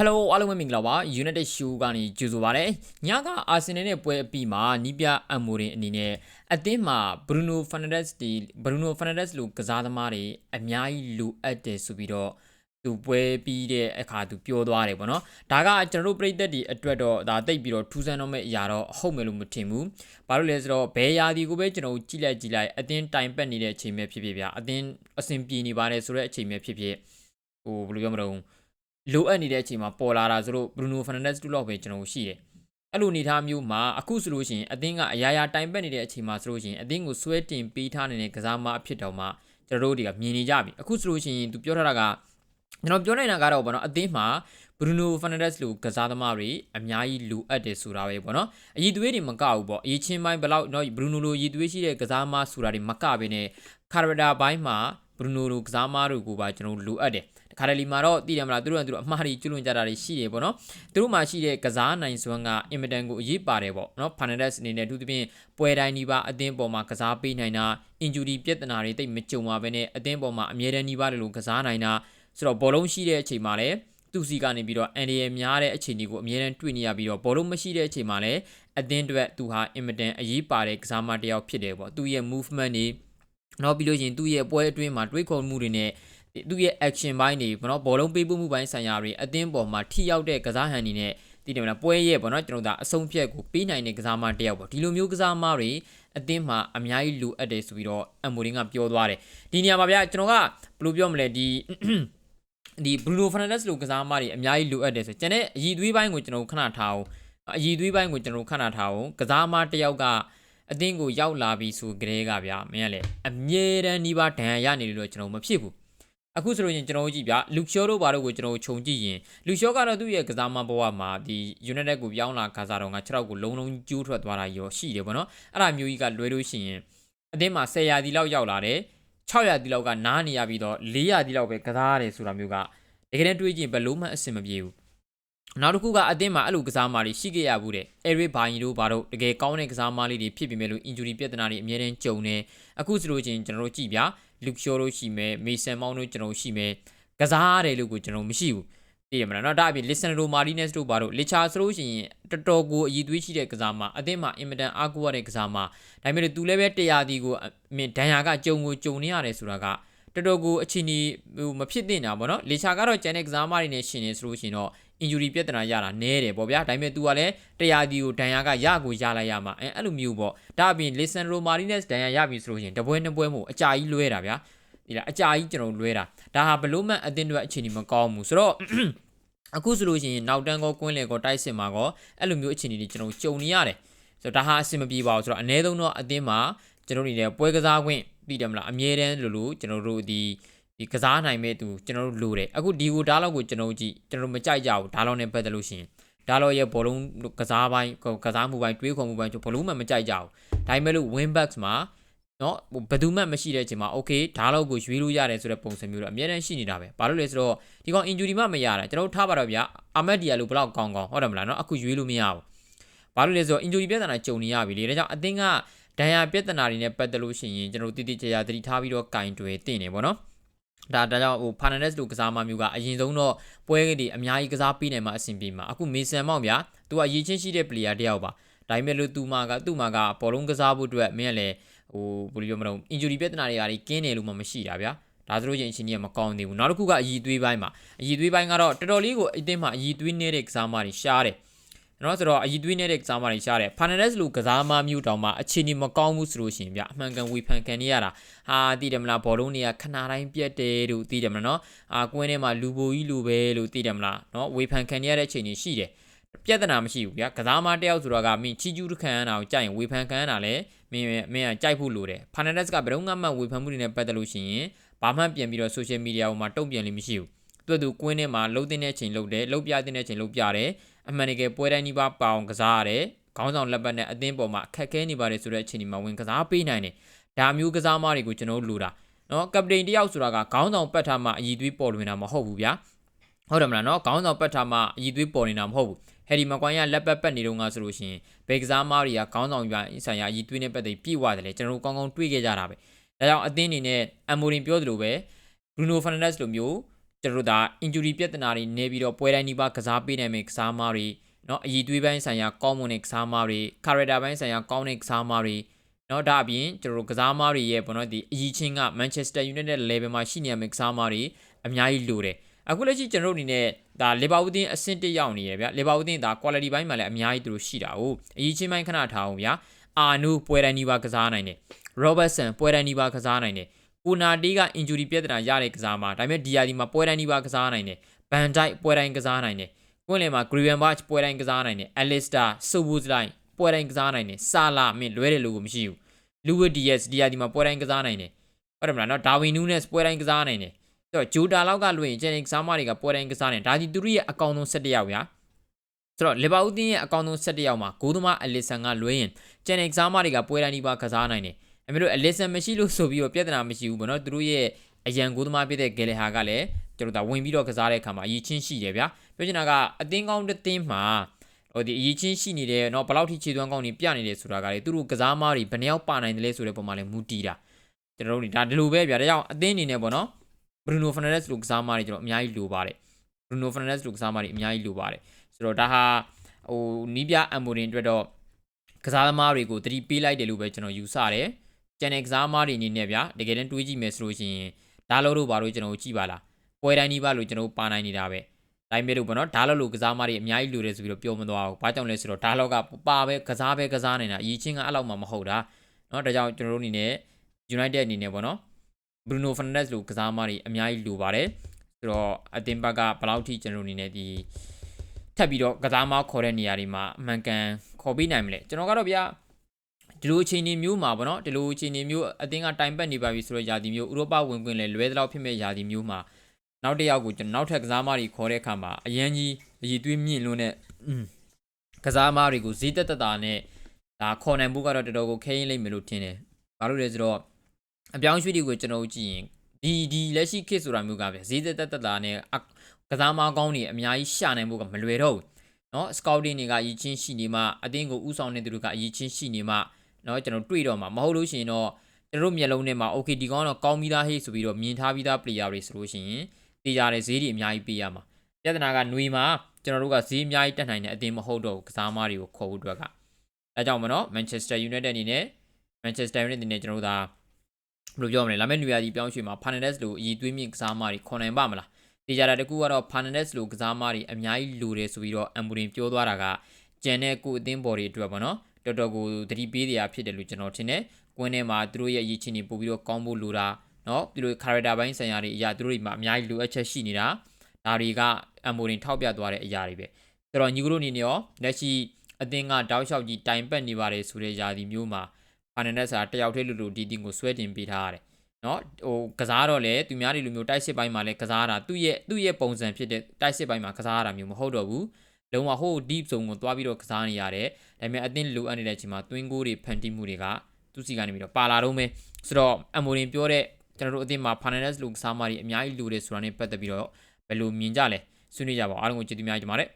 Hello အားလုံးပဲမင်္ဂလာပါ United Show ကနေကြိုဆိုပါရစေညကအာဆင်နယ်နဲ့ပွဲအပြီးမှာနီးပြအမ်မိုရင်အနေနဲ့အသင်းမှာ Bruno Fernandes ဒီ Bruno Fernandes လိုကစားသမားတွေအများကြီးလိုအပ်တယ်ဆိုပြီးတော့သူပွဲပြီးတဲ့အခါသူပြောသွားတယ်ပေါ့နော်ဒါကကျွန်တော်တို့ပြည်သက်ဒီအတွက်တော့ဒါတိတ်ပြီးတော့ထူးဆန်းတော့မဲ့အရာတော့ဟုတ်မယ်လို့မထင်ဘူးဘာလို့လဲဆိုတော့ဘယ်ရာဒီကိုပဲကျွန်တော်တို့ကြည့်လိုက်ကြည့်လိုက်အသင်းတိုင်ပတ်နေတဲ့အချိန်ပဲဖြစ်ဖြစ်ဗျာအသင်းအဆင်ပြေနေပါတယ်ဆိုတဲ့အချိန်ပဲဖြစ်ဖြစ်ဟိုဘယ်လိုပြောမလို့ လိုအပ်နေတဲ့အချိန်မှာပေါ်လာတာဆိုတော့ Bruno Fernandes တူလောက်ပဲကျွန်တော်ရှိတယ်အဲ့လိုအနေထားမျိုးမှာအခုဆိုလို့ရှိရင်အသင်းကအရာရာတိုင်ပတ်နေတဲ့အချိန်မှာဆိုလို့ရှိရင်အသင်းကိုဆွဲတင်ပေးထားနေတဲ့ကစားမအဖြစ်တောင်မှကျွန်တော်တို့တွေကမြင်နေကြပြီအခုဆိုလို့ရှိရင်သူပြောထားတာကကျွန်တော်ပြောနေတာကတော့ဗောနော်အသင်းမှာ Bruno Fernandes လိုကစားသမားတွေအများကြီးလိုအပ်တယ်ဆိုတာပဲပေါ့နော်အည်သွေးတွေမကဘူးပေါ့အည်ချင်းပိုင်းဘယ်လောက်တော့ Bruno လိုအည်သွေးရှိတဲ့ကစားသမားဆိုတာတွေမကဘဲနဲ့ character ဘိုင်းမှာ Bruno လိုကစားသမားတွေကိုပါကျွန်တော်လိုအပ်တယ် ခါရလီမှာတော့တည်တယ်မလားသူတို့ကသူတို့အမှားတွေကျွလွန်ကြတာတွေရှိတယ်ပေါ့နော်သူတို့မှာရှိတဲ့ကစားနိုင်စွမ်းကအင်မတန်ကိုအရေးပါတယ်ပေါ့နော်ဖာနက်ဒက်စ်အနေနဲ့သူသဖြင့်ပွဲတိုင်းဒီပါအသင်းပေါ်မှာကစားပေးနိုင်တာအင်ဂျူရီပြဿနာတွေတိတ်မကြုံပါဘဲနဲ့အသင်းပေါ်မှာအမြဲတမ်းဒီပါလို့ကစားနိုင်တာဆိုတော့ဘောလုံးရှိတဲ့အချိန်မှာလည်းသူစီကနေပြီးတော့အန်ဒီရဲ့များတဲ့အခြေအနေကိုအမြဲတမ်းတွေ့နေရပြီးတော့ဘောလုံးမရှိတဲ့အချိန်မှာလည်းအသင်းအတွက်သူဟာအင်မတန်အရေးပါတဲ့ကစားမတစ်ယောက်ဖြစ်တယ်ပေါ့သူရဲ့ movement တွေနောက်ပြီးလို့ရှိရင်သူ့ရဲ့ပွဲအတွင်းမှာတွေးခေါ်မှုတွေနဲ့ သူ့ရဲ့ action ဘိုင်းတွေဘောနော်ဘောလုံးပေးပို့မှုဘိုင်းဆိုင်ရာတွေအသင်းပေါ်မှာထိရောက်တဲ့ကစားဟန်တွေနဲ့တည်တယ်မလားပွဲရဲ့ဘောနော်ကျွန်တော်တို့ဒါအဆုံးဖြတ်ကိုပေးနိုင်တဲ့ကစားမတစ်ယောက်ပေါ့ဒီလိုမျိုးကစားမတွေအသင်းမှာအများကြီးလိုအပ်တယ်ဆိုပြီးတော့အမိုရင်းကပြောသွားတယ်ဒီနေရာမှာဗျာကျွန်တော်ကဘယ်လိုပြောမလဲဒီဒီ Bruno Fernandes လိုကစားမတွေအများကြီးလိုအပ်တယ်ဆိုကျန်တဲ့အည်သွေးပိုင်းကိုကျွန်တော်ခဏထားအောင်အည်သွေးပိုင်းကိုကျွန်တော်ခဏထားအောင်ကစားမတစ်ယောက်ကအသင်းကိုရောက်လာပြီဆိုကြတဲ့ကဗျာမင်းကလည်းအမြဲတမ်းဒီပါဒဏ်ရာရနေလို့ကျွန်တော်မဖြစ်ဘူး အခုဆိုလို့ရင်ကျွန်တော်ကြည့်ပြလူရှောတို့ဘာတို့ကိုကျွန်တော်ခြုံကြည့်ရင်လူရှောကတော့သူ့ရဲ့ကစားမဘဝမှာဒီ United ကိုပြောင်းလာခါစားတော့က6ရောက်ကိုလုံးလုံးကျိုးထွက်သွားတာရောရှိတယ်ဗောနော်အဲ့ဒါမျိုးကြီးကလွဲလို့ရှိရင်အသင်းမှာ10ရာဒီလောက်ရောက်လာတယ်600ဒီလောက်ကနားနေရပြီးတော့400ဒီလောက်ပဲကစားရတယ်ဆိုတာမျိုးကတကယ်တမ်းတွေးကြည့်ဘယ်လုံးမှအဆင်မပြေဘူး နောက်တစ်ခုကအသင်းမှာအဲ့လိုကစားမားတွေရှိခဲ့ရဘူးတဲ့အဲရစ်ဘိုင်တို့ဘာတို့တကယ်ကောင်းတဲ့ကစားမားလေးတွေဖြစ်ပြီးမဲ့လို့ injury ပြဿနာတွေအများတန်းကြုံနေအခုဆိုလို့ချင်းကျွန်တော်တို့ကြည့်ဗျာလူရှောတို့ရှိမယ်မေဆန်မောင်းတို့ကျွန်တော်ရှိမယ်ကစားရတယ်လို့ကိုကျွန်တော်မရှိဘူးသိရမလားเนาะဒါအပြင် listener မာရီနက်စ်တို့ဘာတို့လီချာဆိုလို့ရှိရင်တော်တော်ကိုအည်သွေးရှိတဲ့ကစားမအသင်းမှာအင်မတန်အားကိုးရတဲ့ကစားမဒါပေမဲ့သူလည်းပဲတရားဒီကိုမင်းဒန်ယာကကြုံကိုကြုံနေရတယ်ဆိုတာကတော်တော်ကိုအချင်းကြီးဟိုမဖြစ်သင့်တာပေါ့နော်လီချာကတော့ကျန်တဲ့ကစားမတွေနဲ့ရှင်နေဆိုလို့ရှိရင်တော့ injury ပြဿနာရတာနဲတယ်ပေါ့ဗျာဒါပေမဲ့ तू ကလည်းတရားဒီကိုဒန်ယာကရကိုရလိုက်ရမှာအဲအဲ့လိုမျိုးပေါ့ဒါအပြင် Lisandro Martinez ဒန်ယာရပြီဆိုလို့ရှိရင်တပွဲနှစ်ပွဲမို့အကြာကြီးလွဲတာဗျာဒီလားအကြာကြီးကျွန်တော်လွဲတာဒါဟာဘလို့မှအတင်းတွေအခြေအနေမကောင်းဘူးဆိုတော့အခုဆိုလို့ရှိရင်နောက်တန်းကောကွင်းလေကောတိုက်စစ်မှာကောအဲ့လိုမျိုးအခြေအနေတွေကျွန်တော်ကြုံနေရတယ်ဆိုတော့ဒါဟာအဆင်မပြေပါဘူးဆိုတော့အ ਨੇ ဆုံးတော့အတင်းမှာကျွန်တော်နေတဲ့ပွဲကစားခွင့်ပြီးတယ်မလားအမြဲတမ်းလို့လို့ကျွန်တော်တို့ဒီ ဒီကစားနိုင်မဲ့သူကျွန်တော်တို့လိုတယ်အခုဒီကိုဒါလောက်ကိုကျွန်တော်ကြည့်ကျွန်တော်မကြိုက်ကြဘူးဒါလောက်နဲ့ပတ်သက်လို့ရှိရင်ဒါတော့ရဲ့ဘောလုံးကစားပိုင်းကစားမှုပိုင်းတွေးခေါ်မှုပိုင်းဘလုံးမှမကြိုက်ကြဘူးဒါပေမဲ့လို့ win backs မှာနော်ဘယ်သူမှမရှိတဲ့အချိန်မှာ okay ဒါလောက်ကိုရွေးလို့ရတယ်ဆိုတဲ့ပုံစံမျိုးတော့အများတန်းရှိနေတာပဲဘာလို့လဲဆိုတော့ဒီကောင် injury မှမရတာကျွန်တော်ထားပါတော့ဗျာအာမက်ဒီယာလိုဘလောက်ကောင်းကောင်းဟုတ်တယ်မလားနော်အခုရွေးလို့မရဘူးဘာလို့လဲဆိုတော့ injury ပြဿနာကြုံနေရပြီလေဒါကြောင့်အသင်းကဒဏ်ရာပြဿနာတွေနဲ့ပတ်သက်လို့ရှိရင်ကျွန်တော်တိတိကျကျသတိထားပြီးတော့ကင်တွယ်တင်နေပေါ့နော် ဒါဒါကြောင့်ဟို Fernandes လိုကစားမမျိုးကအရင်ဆုံးတော့ပွဲတွေအများကြီးကစားပေးနိုင်မှာအဆင်ပြေမှာအခုမေဆန်မောင်ဗျာသူကအရေးချင်းရှိတဲ့ player တယောက်ပါဒါပေမဲ့လို့သူမှကသူ့မှာကဘောလုံးကစားဖို့အတွက်မင်းကလည်းဟိုဘယ်လိုပြောမလဲ injury ပြဿနာတွေအားကြီးကင်းတယ်လို့မှမရှိတာဗျာဒါဆိုလို့ချင်းအချင်းကြီးကမကောင်းသေးဘူးနောက်တစ်ခုကအည်သွေးပိုင်းမှာအည်သွေးပိုင်းကတော့တော်တော်လေးကိုအတင်းမှာအည်သွေးနေတဲ့ကစားမတွေရှားတယ် နော်ဆိုတော့အည်သွေးနေတဲ့ကစားမတွေရှားတယ်ဖာနန်ဒက်စ်လိုကစားမမျိုးတောင်မှအခြေအနေမကောင်းဘူးဆိုလို့ရှိရင်ဗျအမှန်ကန်ဝေဖန်ခံနေရတာဟာတည်တယ်မလားဘောလုံးတွေကခဏတိုင်းပြက်တယ်လို့တည်တယ်မလားနော်အာကွင်းထဲမှာလူပိုကြီးလူပဲလို့တည်တယ်မလားနော်ဝေဖန်ခံနေရတဲ့အခြေအနေရှိတယ်ပြဿနာမရှိဘူးဗျာကစားမတယောက်ဆိုတော့ကမင်းချီကျူးခံရတာကိုကြိုက်ရင်ဝေဖန်ခံရတာလဲမင်းမင်းကကြိုက်ဖို့လိုတယ်ဖာနန်ဒက်စ်ကဘယ်တော့မှဝေဖန်မှုတွေနဲ့ပတ်သက်လို့ရှိရင်ဘာမှပြန်ပြီးတော့ social media ပေါ်မှာတုံ့ပြန်လို့မရှိဘူးသူ့သူကွင်းထဲမှာလှုပ်တဲ့ချိန်လှုပ်တယ်လှုပ်ပြတဲ့ချိန်လှုပ်ပြတယ် အမှန်တကယ်ပွဲတိုင်းဒီပါပအောင်ကစားရတယ်ခေါင်းဆောင်လက်ပတ်နဲ့အသင်းပေါ်မှာအခက်ခဲနေပါတယ်ဆိုတဲ့အချိန်ဒီမှာဝင်ကစားပေးနိုင်တယ်ဒါမျိုးကစားမတွေကိုကျွန်တော်တို့လိုတာနော်ကပတိန်တယောက်ဆိုတာကခေါင်းဆောင်ပတ်ထားမှအည်သွေးပေါ်လွင်တာမဟုတ်ဘူးဗျာဟုတ်တယ်မလားနော်ခေါင်းဆောင်ပတ်ထားမှအည်သွေးပေါ်နေတာမဟုတ်ဘူးဟယ်ဒီမကွန်ရလက်ပတ်ပတ်နေတော့ငါဆိုလို့ရှိရင်ဘယ်ကစားမားတွေကခေါင်းဆောင်ပြဆိုင်ရာအည်သွေးနဲ့ပတ်သက်ပြည့်ဝတယ်လေကျွန်တော်တို့ကောင်းကောင်းတွေးခဲ့ကြတာပဲဒါကြောင့်အသင်းအနေနဲ့အမိုရင်ပြောသလိုပဲဘရူနိုဖာနန်ဒက်စ်လိုမျိုး ကျွန်တော်တို့ဒါ injury ပြဿနာတွေနေပြီးတော့ပွဲတိုင်းဒီပါကစားပေးနိုင်မယ့်ကစားမတွေနော်အည်သွေးပိုင်းဆိုင်ရာကောင်းမွန်တဲ့ကစားမတွေ character ပိုင်းဆိုင်ရာကောင်းတဲ့ကစားမတွေနော်ဒါအပြင်ကျွန်တော်တို့ကစားမတွေရဲ့ဘောနော်ဒီအည်ချင်းက Manchester United level မှာရှိနေမယ့်ကစားမတွေအများကြီးလိုတယ်အခုလက်ရှိကျွန်တော်တို့အနေနဲ့ဒါလီဗာပူးတင်အဆင့်တက်ရောက်နေရဗျလီဗာပူးတင်ဒါ quality ပိုင်းမှာလည်းအများကြီးသူတို့ရှိတာ哦အရေးချင်းပိုင်းခဏထားအောင်ဗျာအာနူပွဲတိုင်းဒီပါကစားနိုင်တယ်ရောဘတ်ဆန်ပွဲတိုင်းဒီပါကစားနိုင်တယ် ကိုနာတီးက injury ပြဿနာရတဲ့ကစားမှာဒါပေမဲ့ DRD မှာပွဲတိုင်းဒီပါကစားနိုင်တယ် Van Dijk ပွဲတိုင်းကစားနိုင်တယ်ကွင်းလယ်မှာ Gravenberch ပွဲတိုင်းကစားနိုင်တယ် Alistair Szoboszlai ပွဲတိုင်းကစားနိုင်တယ် Salah မင်းလွဲတယ်လို့ကိုမရှိဘူး Luis Diaz DRD မှာပွဲတိုင်းကစားနိုင်တယ်ဟုတ်တယ်မလားနော် Darwin Núñez ပွဲတိုင်းကစားနိုင်တယ်ဆိုတော့ဂျိုတာလောက်ကလွှင့်ကျန်တဲ့ကစားမတွေကပွဲတိုင်းကစားနေဒါကြီးသူတို့ရဲ့အကောင်ဆုံး17ယောက်ဗျာဆိုတော့လီဗာပူးတင်းရဲ့အကောင်ဆုံး17ယောက်မှာဂိုးသမားအလီဆန်ကလွှဲရင်ကျန်တဲ့ကစားမတွေကပွဲတိုင်းဒီပါကစားနိုင်တယ် အမေတို့အလီဆန်မရှိလို့ဆိုပြီးတော့ပြဿနာမရှိဘူးဗောနော်သူတို့ရဲ့အရန်ဂိုးသမားဖြစ်တဲ့ဂယ်လဟာကလည်းကျွန်တော်တို့ဝင်ပြီးတော့ကစားတဲ့အခါမှာအရေးချင်းရှိတယ်ဗျာပြောချင်တာကအသင်းကောင်းတစ်သင်းမှာဟိုဒီအရေးချင်းရှိနေတယ်เนาะဘယ်လောက်ထိခြေသွမ်းကောင်းနေပြနေတယ်ဆိုတာကလေသူတို့ကစားမားတွေဘယ်နှယောက်ပါနိုင်တယ်လဲဆိုတဲ့ပုံမှာလည်းမူတည်တာကျွန်တော်တို့ဒါဒီလိုပဲဗျာဒါကြောင့်အသင်းအနေနဲ့ပေါ့နော် Bruno Fernandes လို့ကစားမားတွေကျွန်တော်အများကြီးလိုပါတယ် Bruno Fernandes လို့ကစားမားတွေအများကြီးလိုပါတယ်ဆိုတော့ဒါဟာဟိုနီးပြအမ်မိုရင်အတွက်တော့ကစားသမားတွေကိုတတိပေးလိုက်တယ်လို့ပဲကျွန်တော်ယူဆတယ် ကျန်တဲ့ကစားသမားတွေအနေနဲ့ဗျာတကယ်တမ်းတွေးကြည့်မယ်ဆိုလို့ရှိရင်ဒါလို့တော့ဘာလို့ကျွန်တော်ကြည့်ပါလားပွဲတိုင်းဒီပါလို့ကျွန်တော်ပါနိုင်နေတာပဲတိုင်းမဲ့လို့ပေါ့နော်ဒါလောက်လို့ကစားမတွေအများကြီးလိုတယ်ဆိုပြီးတော့ပြောမသွားဘူး။ဘာကြောင့်လဲဆိုတော့ဒါလောက်ကပါပဲကစားပဲကစားနေတာအရေးချင်းကအဲ့လောက်မှမဟုတ်တာ။နော်ဒါကြောင့်ကျွန်တော်တို့အနေနဲ့ United အနေနဲ့ပေါ့နော် Bruno Fernandes လို့ကစားမတွေအများကြီးလိုပါတယ်။ဆိုတော့အသင်းဘက်ကဘယ်လောက်ထိကျွန်တော်တို့အနေနဲ့ဒီထပ်ပြီးတော့ကစားမခေါ်တဲ့နေရာတွေမှာအမှန်ကန်ခေါ်ပေးနိုင်မလဲ။ကျွန်တော်ကတော့ဗျာ ဒီလိုအချိန်နေမျိုးမှာပေါ့နော်ဒီလိုအချိန်နေမျိုးအသင်းကတိုင်ပတ်နေပါပြီဆိုတော့ယာတီမျိုးဥရောပဝင်ခွင့်လဲလွဲသလောက်ဖြစ်မဲ့ယာတီမျိုးမှာနောက်တစ်ယောက်ကိုကျွန်တော်နောက်ထပ်ကစားမတွေခေါ်တဲ့အခါမှာအရန်ကြီးအည်သွေးမြင့်လွန်းတဲ့ကစားမတွေကိုဈေးတက်တက်တာနဲ့ဒါခေါ်နိုင်ဖို့ကတော့တော်တော်ကိုခဲရင်လိမ့်မယ်လို့ထင်တယ်။ဘာလို့လဲဆိုတော့အပြောင်းရွှေ့တွေကိုကျွန်တော်ကြည့်ရင်ဒီဒီလက်ရှိခေတ်ဆိုတာမျိုးကဗျဈေးတက်တက်တက်တာနဲ့ကစားမကောင်းတွေအများကြီးရှာနိုင်ဖို့ကမလွယ်တော့ဘူး။နော် scouting တွေကအရေးချင်းရှိနေမှအတင်းကိုဥဆောင်နေသူတွေကအရေးချင်းရှိနေမှ နော်ကျွန်တော်တွေ့တော့မှာမဟုတ်လို့ရှိရင်တော့ကျွန်တော်တို့မျက်လုံးထဲမှာ okay ဒီကောင်းတော့ကောင်းပြီးသားဟေးဆိုပြီးတော့မြင်ထားပြီးသား player တွေဆိုလို့ရှိရင်တေးကြတဲ့ဈေးတွေအများကြီးပေးရမှာပြဿနာကຫນွေမှာကျွန်တော်တို့ကဈေးအများကြီးတက်နိုင်တဲ့အတင်းမဟုတ်တော့ဘူးကစားမားတွေကိုခေါ်ဖို့အတွက်ကအဲကြောင့်မနော် Manchester United အနေနဲ့ Manchester United အနေနဲ့ကျွန်တော်တို့ဒါဘယ်လိုပြောမလဲလာမယ့်နေရာကြီးပြောင်းရွှေ့မှာ Fernandes လိုအည်သွေးမြင့်ကစားမားတွေခေါ်နိုင်ပါမလားတေးကြတာတကူကတော့ Fernandes လိုကစားမားတွေအများကြီးလိုတယ်ဆိုပြီးတော့ Amorim ပြောသွားတာကကျန်တဲ့ကိုအသင်းပေါ်တွေအတွက်ပေါ့နော် တော်တော်ကိုသတိပေးတရားဖြစ်တယ်လို့ကျွန်တော်ထင်တယ်။ကွင်းထဲမှာသူတို့ရဲ့ရည်ချင်တွေပို့ပြီးတော့ကောင်းဖို့လိုတာနော်သူတို့ character ဘိုင်းဆိုင်ရာတွေအရာသူတို့တွေမှာအများကြီးလိုအပ်ချက်ရှိနေတာဒါတွေက MO တွေထောက်ပြသွားတဲ့အရာတွေပဲဆိုတော့ညီကတို့အနေနဲ့ရောလက်ရှိအသင်းကတောက်လျှောက်ကြီးတိုင်ပတ်နေပါတယ်ဆိုတဲ့ຢာဒီမျိုးမှာဖာနန်ဒက်စာတယောက်တည်းလူလူဒီတင်ကိုဆွဲတင်ပေးထားရတယ်နော်ဟိုကစားတော့လေသူများတွေလူမျိုးတိုက်စစ်ပိုင်းမှာလည်းကစားတာသူ့ရဲ့သူ့ရဲ့ပုံစံဖြစ်တဲ့တိုက်စစ်ပိုင်းမှာကစားရတာမျိုးမဟုတ်တော့ဘူး လုံးဝဟို deep zone ကိုသွားပြီးတော့ကစားနေရတယ်ဒါပေမဲ့အသင်းလိုအပ်နေတဲ့အချိန်မှာ twin goal တွေဖန်တီးမှုတွေကသူစီကနေပြီးတော့ပါလာတော့မယ်ဆိုတော့အမိုရင်ပြောတဲ့ကျွန်တော်တို့အသင်းမှာ Fernandes လိုကစားမတွေအများကြီးလိုတယ်ဆိုတာနဲ့ပတ်သက်ပြီးတော့ဘယ်လိုမြင်ကြလဲဆွေးနွေးကြပါအောင်အားလုံးကိုကျေးဇူးများကြီးတင်ပါတယ်